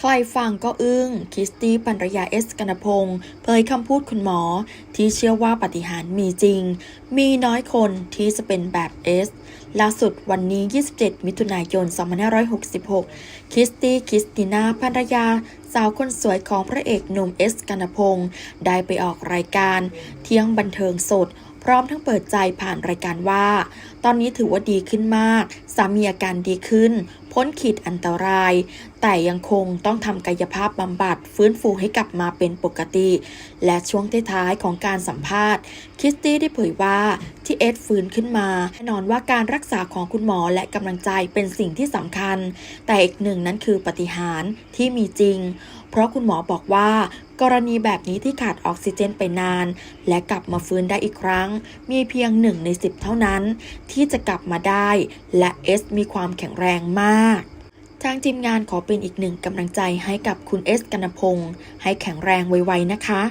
ใครฟังก็อึ้ง คิสตี้ปัญรยาเอสกนพงศ์เผยคำพูดคุณหมอ ที่เชื่อว่าปฏิหารมีจริง มีน้อยคนที่จะเป็นแบบเอสล่าสุดวันนี้ 27 มิถุนายน 2566 คิสตี้ คิสติน่าภรรยา สาวคนสวยของพระเอกหนุ่มเอสกันพงศ์ได้ไปออกรายการ เที่ยงบันเทิงสด ร้อมทั้งเปิดใจผ่านรายการว่า ตอนนี้ถือว่าดีขึ้นมาก สามีอาการดีขึ้น พ้นขีดอันตราย แต่ยังคงต้องทำกายภาพบำบัด ฟื้นฟูให้กลับมาเป็นปกติ และช่วงท้ายของการสัมภาษณ์คริสตี้ได้เผยว่าที่เอสฟื้นขึ้นมาแน่นอนว่าการรักษาของคุณหมอและกำลังใจเป็นสิ่งที่สำคัญ แต่อีกหนึ่งนั้นคือปาฏิหารย์ที่มีจริง เพราะคุณหมอบอกว่า กรณีแบบนี้ที่ขาดออกซิเจนไปนาน และกลับมาฟื้นได้อีกครั้ง มีเพียงหนึ่งในสิบเท่านั้น ที่จะกลับมาได้ และเอสมีความแข็งแรงมากทางทีมงานขอเป็นอีกหนึ่งกำลังใจให้กับคุณเอสกันพงศ์ให้แข็งแรงไวๆนะคะ